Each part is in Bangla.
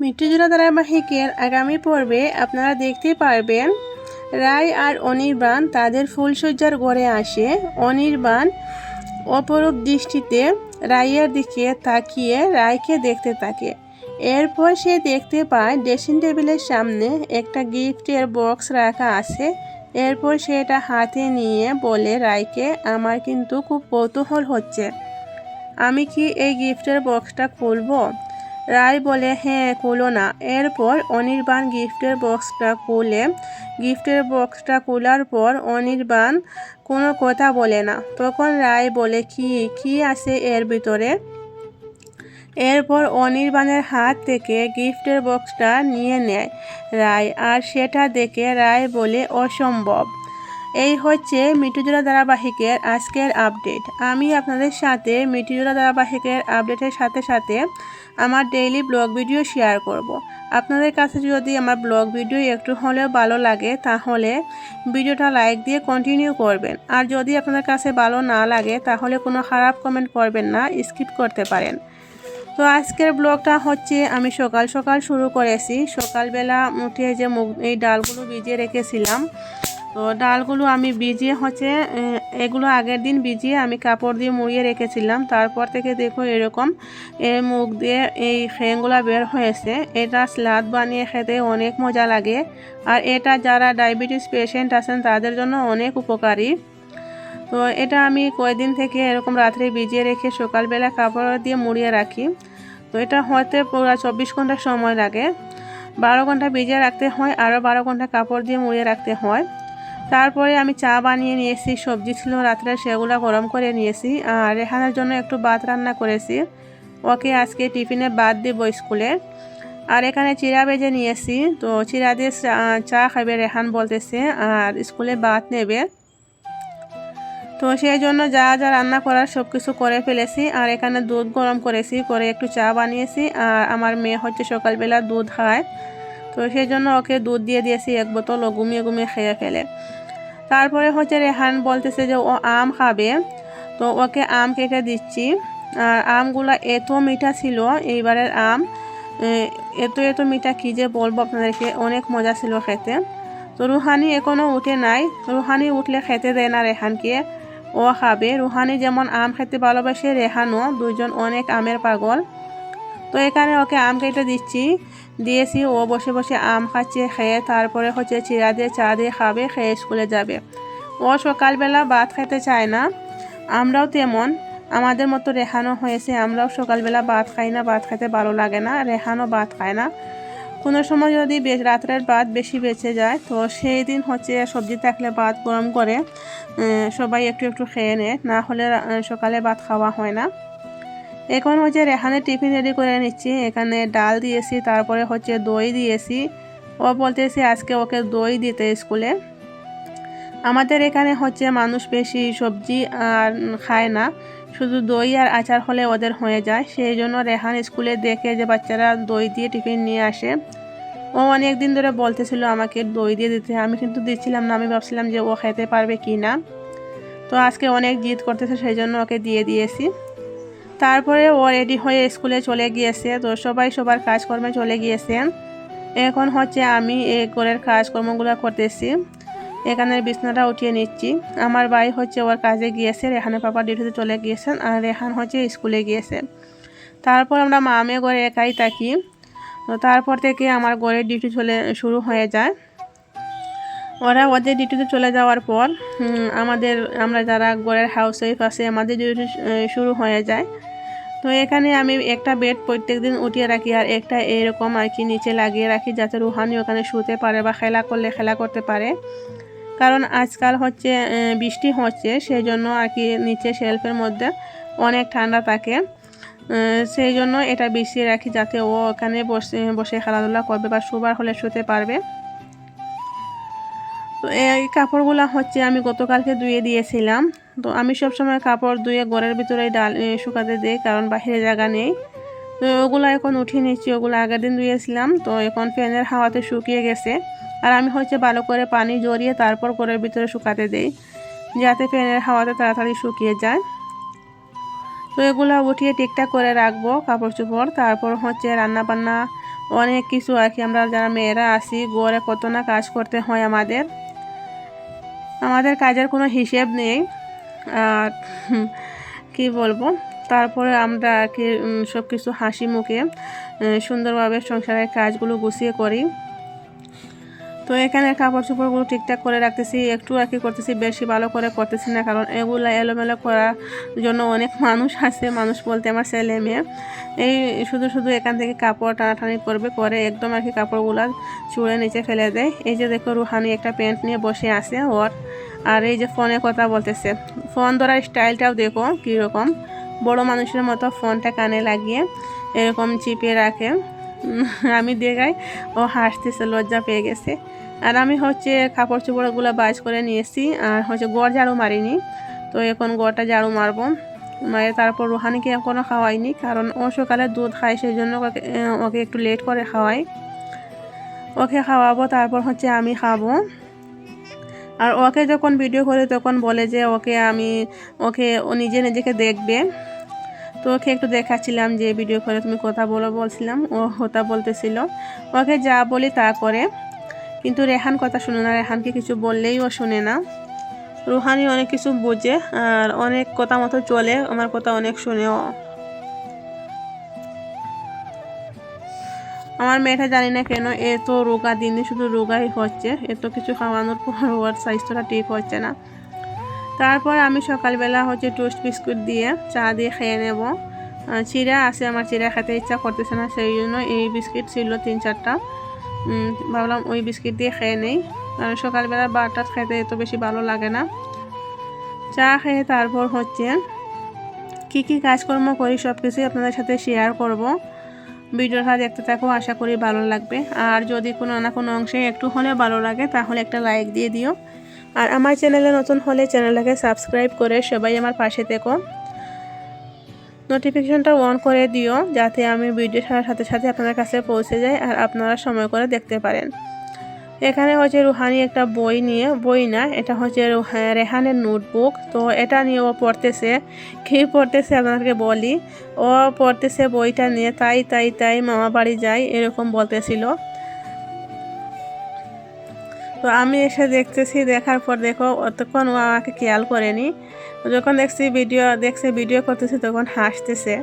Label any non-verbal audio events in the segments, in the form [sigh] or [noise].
মৃত্যুজোড়া ধারাবাহিকের আগামী পর্বে আপনারা দেখতে পারবেন, রায় আর অনির্বাণ তাদের ফুলসজ্জার ঘরে আসে। অনির্বাণ অপরূপ দৃষ্টিতে রায়ের দিকে তাকিয়ে রায়কে দেখতে থাকে। এরপর সে দেখতে পায় ড্রেসিং টেবিলের সামনে একটা গিফটের বক্স রাখা আছে। এরপর সে এটা হাতে নিয়ে বলে, রায়কে, আমার কিন্তু খুব কৌতূহল হচ্ছে। আমি কি এই গিফটের বক্সটা খুলবো? রায় বলে হ্যাঁ খুলো না। এরপর অনির্বাণ গিফটের বক্সটা খুলে, গিফটের বক্সটা খোলার পর অনির্বাণ কোনো কথা বলে না। তখন রায় বলে, কি কি আছে এর ভিতরে? এরপর অনির্বাণের হাত থেকে গিফটের বক্সটা নিয়ে নেয় রায়, আর সেটা দেখে রায় বলে, অসম্ভব। এই হচ্ছে মিঠুজোড়া ধারাবাহিকের আজকের আপডেট। আমি আপনাদের সাথে মিঠুজোড়া ধারাবাহিকের আপডেটের সাথে সাথে আমার ডেইলি ব্লগ ভিডিও শেয়ার করব। আপনাদের কাছে যদি আমার ব্লগ ভিডিও একটু হলেও ভালো লাগে, তাহলে ভিডিওটা লাইক দিয়ে কন্টিনিউ করবেন। আর যদি আপনাদের কাছে ভালো না লাগে, তাহলে কোনো খারাপ কমেন্ট করবেন না স্কিপ করতে পারেন। তো আজকের ব্লগটা হচ্ছে, আমি সকাল সকাল শুরু করেছি। সকালবেলা উঠে যে মুগ এই ডালগুলো ভিজিয়ে রেখেছিলাম। তো ডালগুলো আমি ভিজিয়ে হচ্ছে এগুলো আগের দিন ভিজিয়ে আমি কাপড় দিয়ে মুড়িয়ে রেখেছিলাম। তারপর থেকে দেখো এরকম এর মুখ দিয়ে এই খেংগুলো বের হয়েছে। এটা স্লাদ বানিয়ে খেতে অনেক মজা লাগে। আর এটা যারা ডায়াবেটিস পেশেন্ট আছেন, তাদের জন্য অনেক উপকারী। তো এটা আমি কয়েকদিন থেকে এরকম রাত্রে ভিজিয়ে রেখে সকালবেলা কাপড় দিয়ে মুড়িয়ে রাখি। তো এটা হতে পুরো চব্বিশ ঘণ্টা সময় লাগে। বারো ঘণ্টা ভিজিয়ে রাখতে হয় আরও বারো ঘণ্টা কাপড় দিয়ে মুড়িয়ে রাখতে হয়। তারপরে আমি চা বানিয়ে নিয়েছি, সবজি ছিল, রাত্রে সেগুলো গরম করে নিয়েছি, আর রেহানের জন্য একটু ভাত রান্না করেছি। ওকে আজকে টিফিনে ভাত দেবো স্কুলে। আর এখানে চিরা বেজে নিয়েছি, তো চিরা দিয়ে চা- চা খাবে রেহান বলতেছে, আর স্কুলে ভাত নেবে। তো সেই জন্য যা যা রান্না করার সব কিছু করে ফেলেছি, আর এখানে দুধ গরম করেছি, করে একটু চা বানিয়েছি, আর আমার মেয়ে হচ্ছে সকালবেলা দুধ খায়। তো সেই জন্য ওকে দুধ দিয়ে দিয়েছি, এক বোতল, ও ঘুমিয়ে ঘুমিয়ে খেয়ে ফেলে। তারপরে হচ্ছে রেহান বলতেছে যে ও আম খাবে। তো ওকে আম কেটে দিচ্ছি। আর আমগুলো এত মিঠা ছিল, এইবারের আম এত এত মিঠা কী যে বলব আপনাদেরকে, অনেক মজা ছিল খেতে। তো রুহানি এখনও উঠে নাই। রুহানি উঠলে খেতে দেয় না রেহানকে। ও খাবে। রুহানি যেমন আম খেতে ভালোবাসে, রেহানও। দুজন অনেক আমের পাগল। তো এখানে ওকে আম কেটে দিচ্ছি। দিয়েছি। ও বসে বসে আম খাচ্ছে, খেয়ে তারপরে হচ্ছে চিরা দিয়ে চা দিয়ে খাবে, খেয়ে স্কুলে যাবে। ও সকালবেলা ভাত খেতে চায় না। আমরাও তেমন। আমাদের মতো রেহানো হয়েছে। আমরাও সকালবেলা ভাত খাই না, ভাত খেতে ভালো লাগে না। রেহানো ভাত খায় না। কোনো সময় যদি রাত্রের ভাত বেশি বেঁচে যায়, তো সেই দিন হচ্ছে সবজি থাকলে ভাত গরম করে সবাই একটু একটু খেয়ে নেয়। না হলে সকালে ভাত খাওয়া হয় না। এখন হচ্ছে রেহানের টিফিন রেডি করে নিচ্ছি। এখানে ডাল দিয়েছি, তারপরে হচ্ছে দই দিয়েছি। ও বলতেছি আজকে ওকে দই দিতে স্কুলে। আমাদের এখানে হচ্ছে মানুষ বেশি সবজি আর খায় না। শুধু দই আর আচার হলে ওদের হয়ে যায়। সেই জন্য রেহান স্কুলে দেখে যে বাচ্চারা দই দিয়ে টিফিন নিয়ে আসে। ও অনেক দিন ধরে বলতেছিল আমাকে দই দিয়ে দিতে। আমি কিন্তু দিচ্ছিলাম না। আমি ভাবছিলাম যে ও খেতে পারবে কি না। তো আজকে অনেক জিদ করতেছে, সেই জন্য ওকে দিয়ে দিয়েছি। তারপরে ও রেডি হয়ে স্কুলে চলে গিয়েছে। তো সবাই সবার কাজকর্মে চলে গিয়েছেন এখন হচ্ছে আমি এই ঘরের কাজকর্মগুলো করতেছি। এখানের বিছনাটা উঠিয়ে নিচ্ছি। আমার ভাই হচ্ছে ওর কাজে গিয়েছে। রেহানের পাপা ডিউটিতে চলে গিয়েছেন আর রেহান হচ্ছে স্কুলে গিয়েছে। তারপর আমরা মামে ঘরে একাই থাকি। তো তারপর থেকে আমার ঘরের ডিউটি চলে শুরু হয়ে যায়। ওরা ওদের ডিউটিতে চলে যাওয়ার পর আমাদের, আমরা যারা ঘরের হাউস ওয়াইফ আছে, আমাদের ডিউটি শুরু হয়ে যায়। তো এখানে আমি একটা বেড প্রত্যেক দিন উঠিয়ে রাখি আর একটা এরকম আর কি নিচে লাগিয়ে রাখি যাতে রুহানি ওখানে শুতে পারে বা খেলা করলে খেলা করতে পারে। কারণ আজকাল হচ্ছে বৃষ্টি হচ্ছে সেই জন্য আর কি নিচে শেলফের মধ্যে অনেক ঠান্ডা থাকে। সেই জন্য এটা বিছিয়ে রাখি যাতে ও ওখানে বসে বসে খেলাধুলা করবে বা শুবার হলে শুতে পারবে। তো এই কাপড়গুলো হচ্ছে আমি গতকালকে ধুয়ে দিয়েছিলাম। তো আমি সবসময় কাপড় ধুয়ে ঘরের ভিতরে ডাল শুকাতে দিই, কারণ বাইরে জায়গা নেই। তো ওগুলো এখন উঠিয়ে নিচ্ছি, ওগুলো আগের দিন ধুয়েছিলাম। তো এখন ফ্যানের হাওয়াতে শুকিয়ে গেছে। আর আমি হচ্ছে ভালো করে পানি জড়িয়ে তারপর ঘরের ভিতরে শুকাতে দেই, যাতে ফ্যানের হাওয়াতে তাড়াতাড়ি শুকিয়ে যায়। তো এগুলো উঠিয়ে ঠিকঠাক করে রাখব কাপড় চোপড়। তারপর হচ্ছে রান্না বান্না অনেক কিছু আর কি। আমরা যারা মেয়েরা আসি গড়ে কত না কাজ করতে হয় আমাদের। আমাদের কাজের কোনো হিসেব নেই। আর কী বলব? তারপরে আমরা আর কি সব কিছু হাসি মুখে সুন্দরভাবে সংসারের কাজগুলো গুছিয়ে করি। তো এখানে কাপড় চোপড়গুলো ঠিকঠাক করে রাখতেছি, একটু আর কি করতেছি, বেশি ভালো করে করতেছি না, কারণ এগুলো এলোমেলো করার জন্য অনেক [laughs] মানুষ আছে, মানুষ বলতে আমার ছেলে মেয়ে। এই শুধু শুধু এখান থেকে কাপড় টানাটানি করবে করে একদম আর কি কাপড়গুলো চুড়ে নিচে ফেলে দেয়। এই যে দেখো রুহানি একটা প্যান্ট নিয়ে বসে আছে ওর। আর এই যে ফোনে কথা বলতেছে। ফোন ধরার স্টাইলটাও দেখো কীরকম। বড় মানুষের মতো ফোনটা কানে লাগিয়ে এরকম চিপে রাখে। [laughs] আমি দেখাই। ও হাসতেছে, লজ্জা পেয়ে গেছে। আর আমি হচ্ছে কাপড় চোপড়গুলো বাজ করে নিয়েছি, আর হচ্ছে গড় ঝাড়ু মারিনি। তো এখন গড়টা ঝাড়ু মারবো। মারে তারপর রুহানিকে এখনও খাওয়াইনি, কারণ ও সকালে দুধ খায় সেই জন্য ওকে ওকে একটু লেট করে খাওয়াই। ওকে খাওয়াবো, তারপর হচ্ছে আমি খাব। আর ওকে যখন ভিডিও করে, তখন বলে যে ওকে আমি, ওকে ও নিজে নিজেকে দেখবে। তো ওকে একটু দেখাচ্ছিলাম যে ভিডিও করে তুমি কথা বলো বলছিলাম, ও কথা বলতেছিল। ওকে যা বলি তা করে। কিন্তু রেহান কথা শুনে না, রেহানকে কিছু বললেই ও শুনে না। রুহানি অনেক কিছু বোঝে আর অনেক কথা মতো চলে, আমার কথা অনেক শুনে ও আমার মেয়েটা জানি না কেন এত রোগা, দিন দিন শুধু রোগাই হচ্ছে। এত কিছু খাওয়ানোর পর ওর স্বাস্থ্যটা ঠিক হচ্ছে না। তারপর আমি সকালবেলা হচ্ছে টোস্ট বিস্কুট দিয়ে চা দিয়ে খেয়ে নেব। চিড়া আছে, আমার চিড়া খেতে ইচ্ছা করতেছে না, সেই জন্য এই বিস্কিট ছিল তিন চারটা। ভাবলাম ওই বিস্কিট দিয়ে খেয়ে নেই। কারণ সকালবেলা বারটা খেতে এত বেশি ভালো লাগে না। চা খেয়ে তারপর হচ্ছে কি কি কাজকর্ম করি সব কিছুই আপনাদের সাথে শেয়ার করব। ভিডিওটা দেখতে থাকো, আশা করি ভালো লাগবে। আর যদি কোনো না কোনো অংশে একটু হলে ভালো লাগে, তাহলে একটা লাইক দিয়ে দিও। আর আমার চ্যানেলে নতুন হলে চ্যানেলটাকে সাবস্ক্রাইব করে সবাই আমার পাশে থেকো। নোটিফিকেশনটা অন করে দিও যাতে আমি ভিডিও ছাড়ার সাথে সাথে আপনাদের কাছে পৌঁছে যায় আর আপনারা সময় করে দেখতে পারেন। এখানে হচ্ছে রুহানি একটা বই নিয়ে, বই না, এটা হচ্ছে রুহা- রেহানের নোটবুক। তো এটা নিয়ে ও পড়তেছে, কী পড়তেছে আপনাদেরকে বলি? ও পড়তেছে বইটা নিয়ে, তাই তাই তাই মামা বাড়ি যাই, এরকম বলতেছিল। তো আমি এসে দেখতেছি, দেখার পর দেখো অতক্ষণ ও আমাকে খেয়াল করেনি। যখন দেখছি ভিডিও দেখছে ভিডিও করতেছি তখন হাসতেছে।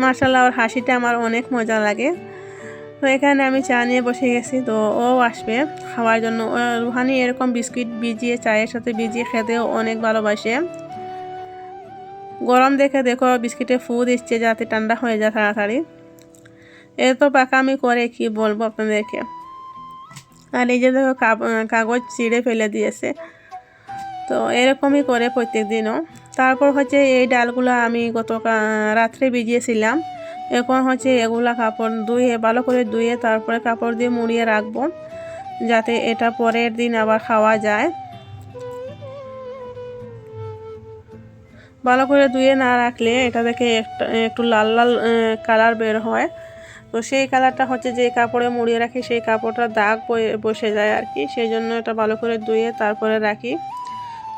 মার্শাল্লাহ ওর হাসিটা আমার অনেক মজা লাগে। তো এখানে আমি চা নিয়ে বসে গেছি, তো ও আসবে খাওয়ার জন্য। রুহানি এরকম বিস্কিট ভিজিয়ে, চায়ের সাথে ভিজিয়ে খেতেও অনেক ভালোবাসে। গরম দেখে দেখো বিস্কিটে ফু দিচ্ছে যাতে ঠান্ডা হয়ে যায় তাড়াতাড়ি। এত পাকামি করে কি বলব আপনাদেরকে? আর এই যে দেখো কাগজ ছিঁড়ে ফেলে দিয়েছে। তো এরকমই করে প্রত্যেক দিনও তারপর হচ্ছে এই ডালগুলো আমি গত রাত্রে ভিজিয়েছিলাম। এখন হচ্ছে এগুলা কাপড় ধুয়ে, ভালো করে ধুয়ে তারপরে কাপড় দিয়ে মুড়িয়ে রাখব, যাতে এটা পরের দিন আবার খাওয়া যায়। ভালো করে ধুয়ে না রাখলে এটা একটা, একটু লাল লাল কালার বের হয়। তো সেই কালারটা হচ্ছে যে কাপড়ে মুড়িয়ে রাখি, সেই কাপড়টা দাগ বসে যায় আর কি। সেই জন্য এটা ভালো করে ধুয়ে তারপরে রাখি।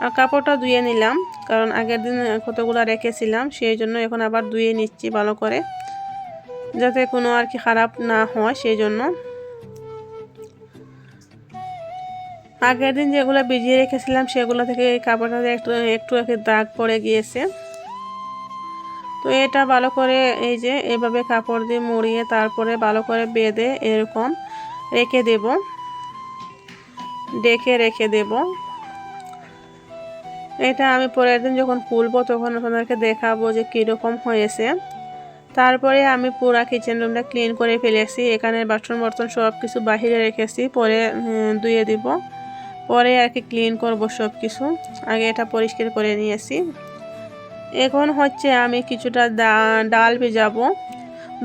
আর কাপড়টা ধুয়ে নিলাম, কারণ আগের দিন কতগুলো রেখেছিলাম, সেই জন্য এখন আবার ধুয়ে নিচ্ছি ভালো করে, যাতে কোনো আর কি খারাপ না হয় সেই জন্য। আগের দিন যেগুলো ভিজিয়ে রেখেছিলাম, সেগুলো থেকে এই কাপড়টাতে একটু একটু একটু দাগ পড়ে গিয়েছে। তো এটা ভালো করে এই যে এভাবে কাপড় দিয়ে মুড়িয়ে তারপরে ভালো করে বেঁধে এরকম রেখে দেব। ডেকে রেখে দেব। এটা আমি পরের দিন যখন খুলবো তখন আপনাদেরকে দেখাবো যে কীরকম হয়েছে। তারপরে আমি পুরা কিচেন রুমটা ক্লিন করে ফেলেছি। এখানে বাসন বর্তন সব কিছু বাহিরে রেখেছি। পরে ধুয়ে দিব। পরে আর কি ক্লিন করব সব কিছু আগে এটা পরিষ্কার করে নিয়েছি। এখন হচ্ছে আমি কিছুটা ডাল ভেজাবো।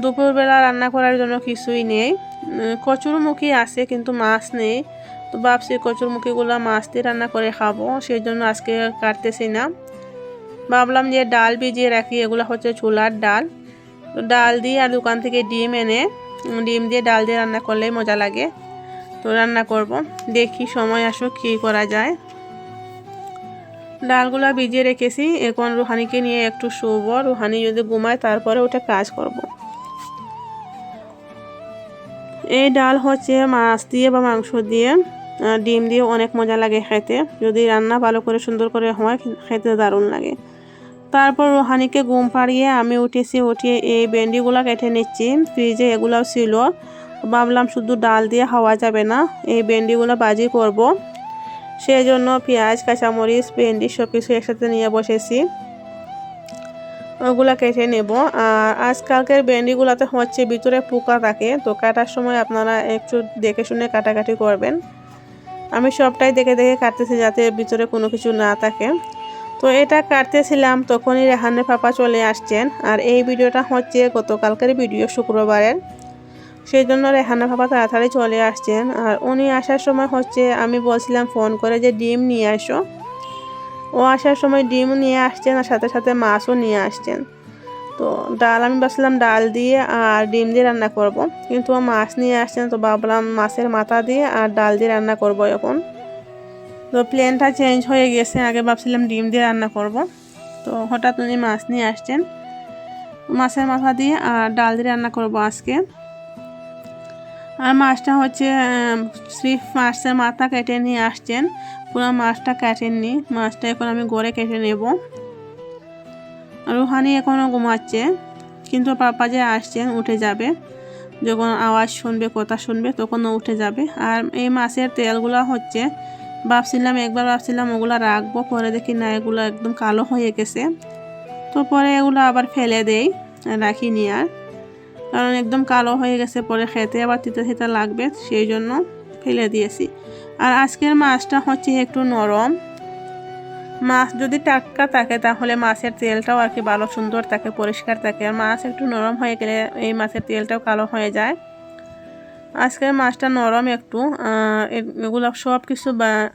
দুপুরবেলা রান্না করার জন্য কিছুই নেই। কচুরমুখী আছে কিন্তু মাছ নেই। তো ভাবছি কচুরমুখীগুলো মাছ দিয়ে রান্না করে খাব সেই জন্য আজকে কাটতেছি না। ভাবলাম যে ডাল ভিজিয়ে রাখি, এগুলো হচ্ছে ছোলার ডাল। তো ডাল দিয়ে আর দোকান থেকে ডিম এনে ডিম দিয়ে ডাল দিয়ে রান্না করলেই মজা লাগে। তো রান্না করব, দেখি সময় আসুক কী করা যায়। ডালগুলা ভিজিয়ে রেখেছি। এখন রুহানিকে নিয়ে একটু শুবো। রুহানি যদি ঘুমায়, তারপরে ওটা কাজ করব। এই ডাল হচ্ছে মাছ দিয়ে বা মাংস দিয়ে ডিম দিয়ে অনেক মজা লাগে খেতে। যদি রান্না ভালো করে, সুন্দর করে হয়, খেতে দারুণ লাগে। তারপর রোহানিকে ঘুম পাড়িয়ে আমি উঠেছি, উঠিয়ে এই ভেন্ডিগুলো কেটে নিচ্ছি। ফ্রিজে এগুলাও ছিল। ভাবলাম শুধু ডাল দিয়ে খাওয়া যাবে না, এই ভেন্ডিগুলো বাজি করব। সেই জন্য পেঁয়াজ, কাঁচামরিচ, ভেন্ডি সব কিছু একসাথে নিয়ে বসেছি। ওগুলা কেটে নেব। আর আজকালকের ভেন্ডিগুলোতে হচ্ছে ভিতরে পোকা থাকে, তো কাটার সময় আপনারা একটু দেখে শুনে কাটাকাটি করবেন। আমি সবটাই দেখে দেখে কাটতেছি যাতে ভিতরে কোনো কিছু না থাকে। তো এটা কাটতেছিলাম, তখনই রেহানের পাপা চলে আসছেন। আর এই ভিডিওটা হচ্ছে গতকালকের ভিডিও শুক্রবারের। সেই জন্য রেহানা পাপা তাড়াতাড়ি চলে আসছেন। আর উনি আসার সময় হচ্ছে আমি বলছিলাম ফোন করে যে ডিম নিয়ে আসো। ও আসার সময় ডিম নিয়ে আসছেন আর সাথে সাথে মাছও নিয়ে আসছেন। তো ডাল আমি ভাবছিলাম ডাল দিয়ে আর ডিম দিয়ে রান্না করব। কিন্তু ও মাছ নিয়ে আসছেন তো ভাবলাম মাছের মাথা দিয়ে আর ডাল দিয়ে রান্না করব এখন। তো প্লেনটা চেঞ্জ হয়ে গেছে, আগে ভাবছিলাম ডিম দিয়ে রান্না করব। তো হঠাৎ উনি মাছ নিয়ে আসছেন। মাছের মাথা দিয়ে আর ডাল দিয়ে রান্না করব আজকে। আর মাছটা হচ্ছে স্রিফ মাছের মাথা কেটে নিয়ে আসছেন। পুরো মাছটা কাটেননি। মাছটা এখন আমি গড়ে কেটে নেব। রুহানি এখনও ঘুমাচ্ছে, কিন্তু পাপা যে আসছেন, উঠে যাবে। যখন আওয়াজ শুনবে, কথা শুনবে তখন উঠে যাবে। আর এই মাছের তেলগুলো হচ্ছে, ভাবছিলাম, একবার ভাবছিলাম ওগুলো রাখব, পরে দেখি না, এগুলো একদম কালো হয়ে গেছে। তো পরে এগুলো আবার ফেলে দেই রাখিনি আর। কারণ একদম কালো হয়ে গেছে, পরে খেতে আবার তিতা তিতা লাগবে, সেই জন্য ফেলে দিয়েছি। আর আজকের মাছটা হচ্ছে একটু নরম। মাছ যদি টাটকা থাকে, তাহলে মাছের তেলটাও আর কি ভালো সুন্দর থাকে, পরিষ্কার থাকে। আর মাছ একটু নরম হয়ে গেলে এই মাছের তেলটাও কালো হয়ে যায়। আজকের মাছটা নরম একটু এগুলো সব কিছু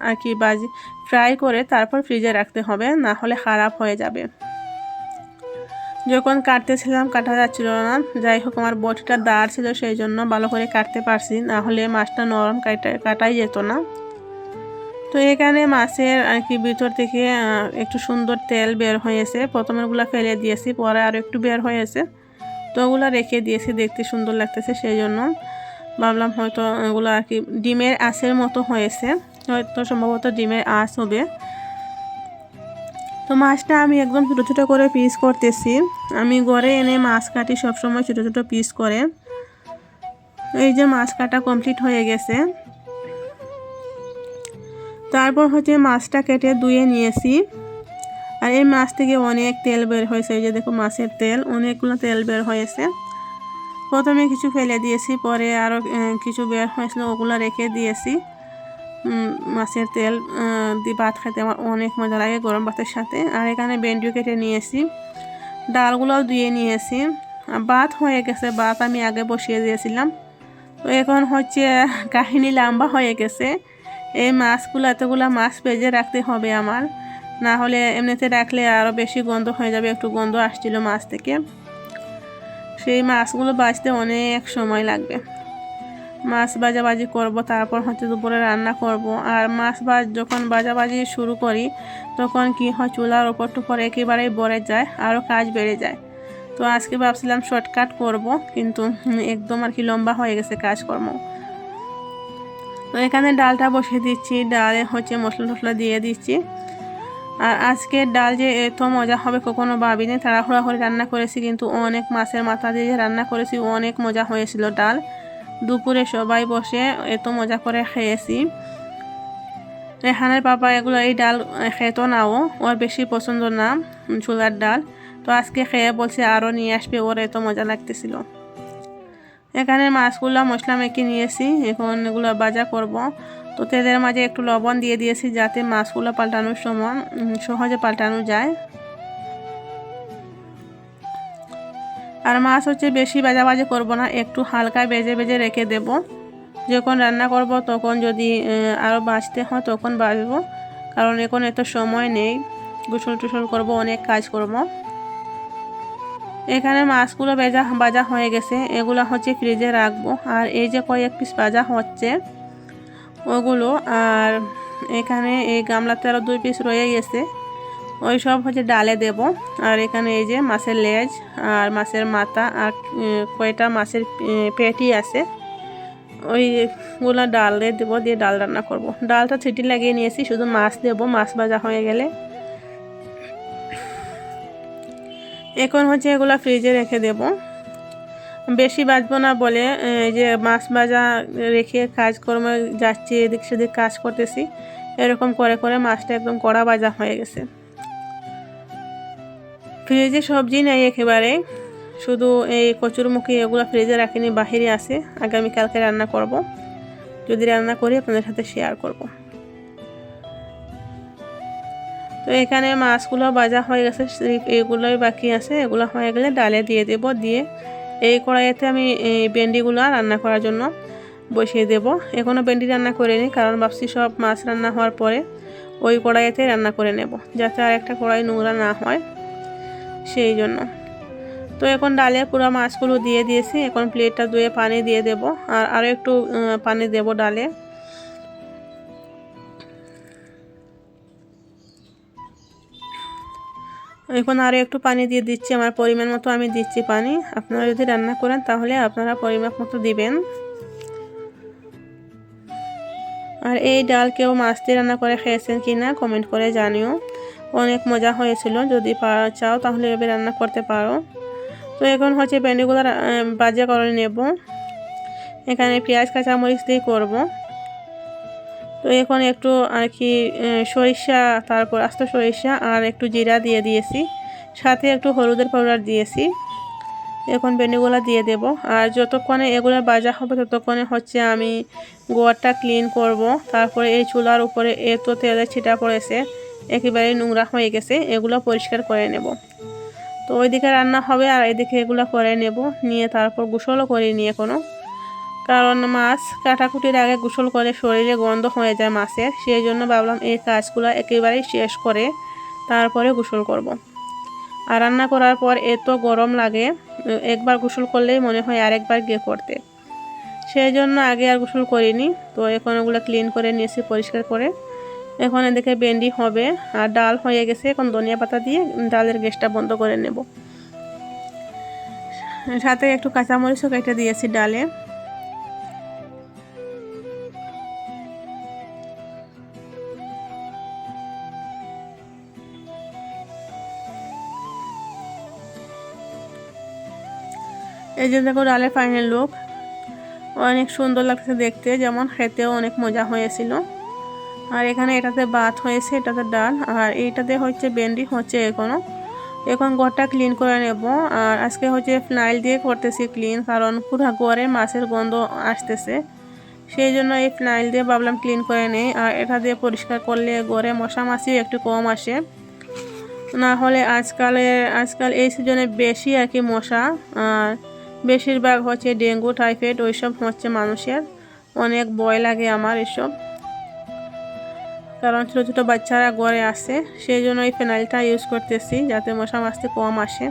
আর কি বাজি ফ্রাই করে তারপর ফ্রিজে রাখতে হবে, না হলে খারাপ হয়ে যাবে। যখন কাটতেছিলাম, কাটা যাচ্ছিল না। যাই হোক, আমার বটিটা দাঁড় ছিল সেই জন্য ভালো করে কাটতে পারছি। না হলে মাছটা নরম কাটা কাটাই যেত না। তো এখানে মাছের আর কি ভিতর থেকে একটু সুন্দর তেল বের হয়েছে। প্রথমে ওগুলো ফেলে দিয়েছি, পরে আরও একটু বের হয়েছে। তো ওগুলো রেখে দিয়েছি, দেখতে সুন্দর লাগতেছে সেই জন্য। ভাবলাম হয়তো ওগুলো আর কি ডিমের আঁশের মতো হয়েছে। হয়তো সম্ভবত ডিমের আঁশ হবে। তো মাছটা আমি একদম ছোটো ছোটো করে পিস করতেছি। আমি গড়ে এনে মাছ কাটি সবসময় ছোটো ছোটো পিস করে। এই যে মাছ কাটা কমপ্লিট হয়ে গেছে। তারপর হচ্ছে মাছটা কেটে ধুয়ে নিয়েছি। আর এই মাছ থেকে অনেক তেল বের হয়েছে। এই যে দেখো মাছের তেল, অনেকগুলো তেল বের হয়েছে। প্রথমে কিছু ফেলে দিয়েছি, পরে আরও কিছু বের হয়েছিল, ওগুলো রেখে দিয়েছি। মাছের তেল দিয়ে ভাত খেতে আমার অনেক মজা লাগে গরম ভাতের সাথে। আর এখানে ভেন্ডিও কেটে নিয়েছি, ডালগুলোও ধুয়ে নিয়েছি। ভাত হয়ে গেছে, ভাত আমি আগে বসিয়ে দিয়েছিলাম। তো এখন হচ্ছে কাহিনী লম্বা হয়ে গেছে। এই মাছগুলো, এতগুলো মাছ ভেজে রাখতে হবে আমার। না হলে এমনিতে রাখলে আরও বেশি গন্ধ হয়ে যাবে, একটু গন্ধ আসছিল মাছ থেকে। সেই মাছগুলো বাজতে অনেক সময় লাগবে। মাছ বাজাবাজি করব, তারপর হচ্ছে দুপুরে রান্না করব। আর মাছ ভাজ যখন বাজাবাজি শুরু করি, তখন কি হয়, চুলার ওপর টুপর একেবারেই ভরে যায়, আরও কাজ বেড়ে যায়। তো আজকে ভাবছিলাম শর্টকাট করব, কিন্তু একদম আর কি লম্বা হয়ে গেছে কাজকর্ম। তো এখানে ডালটা বসিয়ে দিচ্ছি, ডালে হচ্ছে মশলা টশলা দিয়ে দিচ্ছি। আর আজকে ডাল যে এত মজা হবে কখনো ভাবিনি, তাড়াহুড়া করে রান্না করেছি, কিন্তু অনেক মাছের মাথা দিয়ে রান্না করেছি, অনেক মজা হয়েছিল ডাল। দুপুরে সবাই বসে, এত মজা করে খেয়েছি। রেহানের বাবা এগুলো এই ডাল খেত নাও ওর বেশি পছন্দ না ছোলার ডাল। তো আজকে খেয়ে বলছে আরও নিয়ে আসবে, ওর এত মজা লাগতেছিল। এখানে মাছগুলো মশলা মেখে নিয়েছি, এখন এগুলো ভাজা করব। তো তেলের মাঝে একটু লবণ দিয়ে দিয়েছি যাতে মাছগুলো পাল্টানোর সময় সহজে পাল্টানো যায়। আর মাছ হচ্ছে বেশি ভাজাভাজি করব না, একটু হালকা বেজে বেজে রেখে দেব। যখন রান্না করব তখন যদি আরও বাঁচতে হয় তখন বাজবো কারণ এখন এত সময় নেই। গোসল টুসল করব, অনেক কাজ করব। এখানে মাছগুলো ভেজা, ভাজা হয়ে গেছে। এগুলো হচ্ছে ফ্রিজে রাখব। আর এই যে কয়েক পিস ভাজা হচ্ছে, ওগুলো, আর এখানে এই গামলাতে আরও দুই পিস রয়ে গেছে। ওই সব হচ্ছে ডালে দেব। আর এখানে এই যে মাছের লেজ আর মাছের মাথা আর কয়টা মাছের পেটি আছে। ওইগুলা ডাল দিয়ে দেবো, দিয়ে ডাল রান্না করব। ডালটা ছিটি লাগিয়ে নিয়েছি, শুধু মাছ দেবো, মাছ ভাজা হয়ে গেলে। এখন হচ্ছে এগুলো ফ্রিজে রেখে দেব। বেশি বাজবো না বলে এই যে মাছ ভাজা রেখে কাজকর্ম যাচ্ছি, এদিক সেদিক কাজ করতেছি, এরকম করে করে মাছটা একদম কড়া ভাজা হয়ে গেছে। ফ্রিজে সবজি নেই একেবারে। শুধু এই কচুরমুখী এগুলো ফ্রিজে রাখিনি, বাহিরে আছে। আগামীকালকে রান্না করব। যদি রান্না করি, আপনাদের সাথে শেয়ার করব। তো এখানে মাছগুলো ভাজা হয়ে গেছে এগুলোই বাকি আছে। এগুলো হয়ে গেলে ডালে দিয়ে দেব, দিয়ে এই কড়াইতে আমি এই ভেন্ডিগুলো রান্না করার জন্য বসিয়ে দেব। এখনও ভেন্ডি রান্না করে নিই কারণ ভাবছি সব মাছ রান্না হওয়ার পরে ওই কড়াইতে রান্না করে নেব, যাতে আর একটা কড়াই নোংরা না হয়। সেই জন্য। তো এখন ডালে পুরো মাছগুলো দিয়ে দিয়েছি। এখন প্লেটটা ধুয়ে পানি দিয়ে দেব। আর আরও একটু পানি দেব ডালে। এখন আরও একটু পানি দিয়ে দিচ্ছি। আমার পরিমাণ মতো আমি দিচ্ছি পানি। আপনারা যদি রান্না করেন তাহলে আপনারা পরিমাপ মতো দিবেন। আর এই ডাল কেউ মাছ দিয়ে রান্না করে খেয়েছেন কি না কমেন্ট করে জানিও। অনেক মজা হয়েছিল। যদি চাও তাহলে এভাবে রান্না করতে পারো। তো এখন হচ্ছে ভেন্ডিগুলো বাজে করে নেব। এখানে পেঁয়াজ, কাঁচামরিচ দিয়ে করব। তো এখন একটু আর কি সরিষা, তারপর আস্ত সরিষা আর একটু জিরা দিয়ে দিয়েছি। সাথে একটু হলুদের পাউডার দিয়েছি। এখন ভেন্ডিগুলো দিয়ে দেব। আর যতক্ষণে এগুলো বাজা হবে ততক্ষণে হচ্ছে আমি গোয়ারটা ক্লিন করব। তারপরে এই চুলার উপরে এত তেলের ছিটা পড়েছে। একেবারে নোংরা হয়ে গেছে, এগুলো পরিষ্কার করে নেব। তো ওইদিকে রান্না হবে আর এদিকে এগুলো করে নেব, নিয়ে তারপর গোসলও করে নিয়ে কোনো কারণ মাছ কাটাকুটির আগে গোসল করে শরীরে গন্ধ হয়ে যায় মাছের, সেই জন্য ভাবলাম এই কাজগুলো একেবারেই শেষ করে তারপরে গোসল করব। আর রান্না করার পর এত গরম লাগে, একবার গোসল করলেই মনে হয় আরেকবার গিয়ে করতে। সেই জন্য আগে আর গোসল করিনি, তো এখন ওগুলো ক্লিন করে নিয়েছি পরিষ্কার করে। এখন এদিকে ভেন্ডি হবে আর ডাল হয়ে গেছে। এখন ধনিয়া পাতা দিয়ে ডালের গ্যাসটা বন্ধ করে নেব। সাথে একটু কাঁচামরিচও কেটে দিয়েছি ডালে। এই যে দেখো ডালের ফাইনাল লুক অনেক সুন্দর লাগছে দেখতে, যেমন খেতেও অনেক মজা হয়েছিল। আর এখানে এটাতে বাত হয়েছে, এটাতে ডাল। আর এইটাতে হচ্ছে ভেন্ডি হচ্ছে এখনও এখন ঘরটা ক্লিন করে নেব। আর আজকে হচ্ছে ফ্নাইল দিয়ে করতেছি ক্লিন কারণ পুরো ঘরে মাছের গন্ধ আসতেছে। সেই জন্য এই ফ্নাইল দিয়ে ভাবলাম ক্লিন করে নেই। আর এটা দিয়ে পরিষ্কার করলে ঘরে মশা মাছিও একটু কম আসে। না হলে আজকালে আজকাল এই সিজনে বেশি আর কি মশা। আর বেশিরভাগ হচ্ছে ডেঙ্গু, টাইফয়েড, ওইসব হচ্ছে মানুষের। অনেক ভয় লাগে আমার এসব। কারণ ছোটো ছোটো বাচ্চারা গড়ে আসে সেই জন্য এই ফেনাইলটা ইউজ করতেছি যাতে মশা মাছতে কম আসে।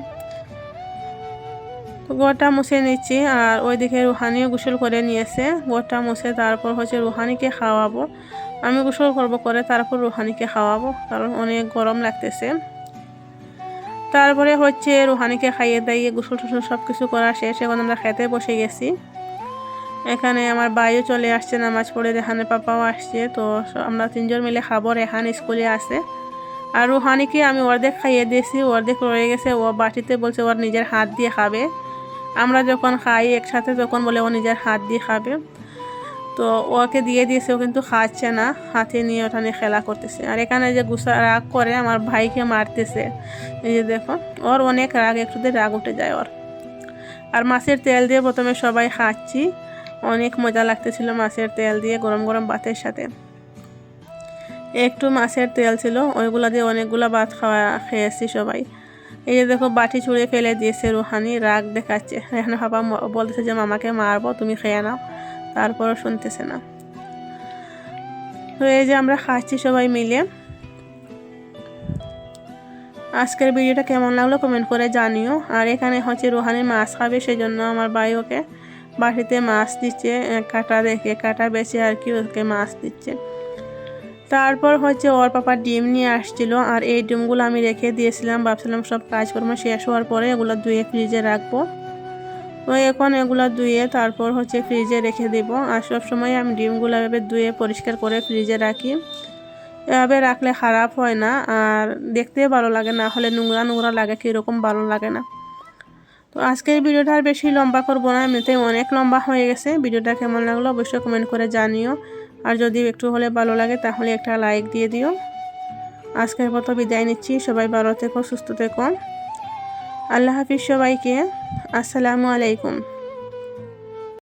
তো মুছে নিচ্ছি আর ওইদিকে রুহানিও গোসল করে নিয়েছে। গোটা মুছে তারপর হচ্ছে রুহানিকে খাওয়াবো। আমি গোসল করব করে তারপর রুহানিকে খাওয়াবো, কারণ অনেক গরম লাগতেছে। তারপরে হচ্ছে রুহানিকে খাইয়ে দাইয়ে গোসল টুসল সব কিছু করা শেষ, এখন আমরা খেতে বসে গেছি। এখানে আমার বাইও চলে আসছে নামাজ পড়ে, রেহানের পাপাও আসছে। তো আমরা তিনজন মিলে খাব, রেহান স্কুলে আসে আর রুহানিকে আমি অর্ধেক খাইয়ে দিয়েছি, অর্ধেক রয়ে গেছে। ও বাটিতে বলছে ওর নিজের হাত দিয়ে খাবে। আমরা যখন খাই একসাথে, তখন বলে ও নিজের হাত দিয়ে খাবে। তো ওকে দিয়ে দিয়েছে, ও কিন্তু খাচ্ছে না। হাতে নিয়ে ওটা নিয়ে খেলা করতেছে। আর এখানে যে গুসা রাগ করে, আমার ভাইকে মারতেছে। এই যে দেখো, ওর অনেক রাগ, একটুতে রাগ উঠে যায় ওর। আর মাছের তেল দিয়ে প্রথমে সবাই খাচ্ছি। অনেক মজা লাগতেছিল মাছের তেল দিয়ে গরম গরম ভাতের সাথে। একটু মাছের তেল ছিল, ওইগুলো দিয়ে অনেকগুলো ভাত খাওয়া খেয়েছি সবাই। এই যে দেখো, বাটি ছুঁড়ে ফেলে দিয়েছে রুহানি, রাগ দেখাচ্ছে। এখানে বাবা বলতেছে যে, মামাকে মারবো, তুমি খেয়ে নাও। তারপরও শুনতেছে না। তো এই যে আমরা খাচ্ছি সবাই মিলে। আজকের ভিডিওটা কেমন লাগল কমেন্ট করে জানিও। আর এখানে হচ্ছে রুহানি মাছ খাবে সেই জন্য আমার ভাই ওকে বাড়িতে মাছ দিচ্ছে কাটা রেখে কাটা বেছে আর কি ওকে মাছ দিচ্ছে। তারপর হচ্ছে ওর পাপা ডিম নিয়ে আসছিল আর এই ডিমগুলো আমি রেখে দিয়েছিলাম, ভাবছিলাম সব কাজকর্ম শেষ হওয়ার পরে এগুলো ধুয়ে ফ্রিজে রাখব। তো এখন এগুলো ধুয়ে তারপর হচ্ছে ফ্রিজে রেখে দেব আর সবসময় আমি ডিমগুলো এভাবে ধুয়ে পরিষ্কার করে ফ্রিজে রাখি। এভাবে রাখলে খারাপ হয় না আর দেখতেও ভালো লাগে, না হলে নোংরা নোংরা লাগে, কীরকম ভালো লাগে না। তো আজকের ভিডিওটা আর বেশি লম্বা করব না, এমনিতেই অনেক লম্বা হয়ে গেছে। ভিডিওটা কেমন লাগল অবশ্যই কমেন্ট করে জানিও। আর যদি একটু হলে ভালো লাগে তাহলে একটা লাইক দিয়ে দিও। আজকের মতো বিদায় নিচ্ছি, সবাই ভালো থেকো, সুস্থ থেকো। আল্লাহ হাফিজ সবাইকে। আসসালামু আলাইকুম।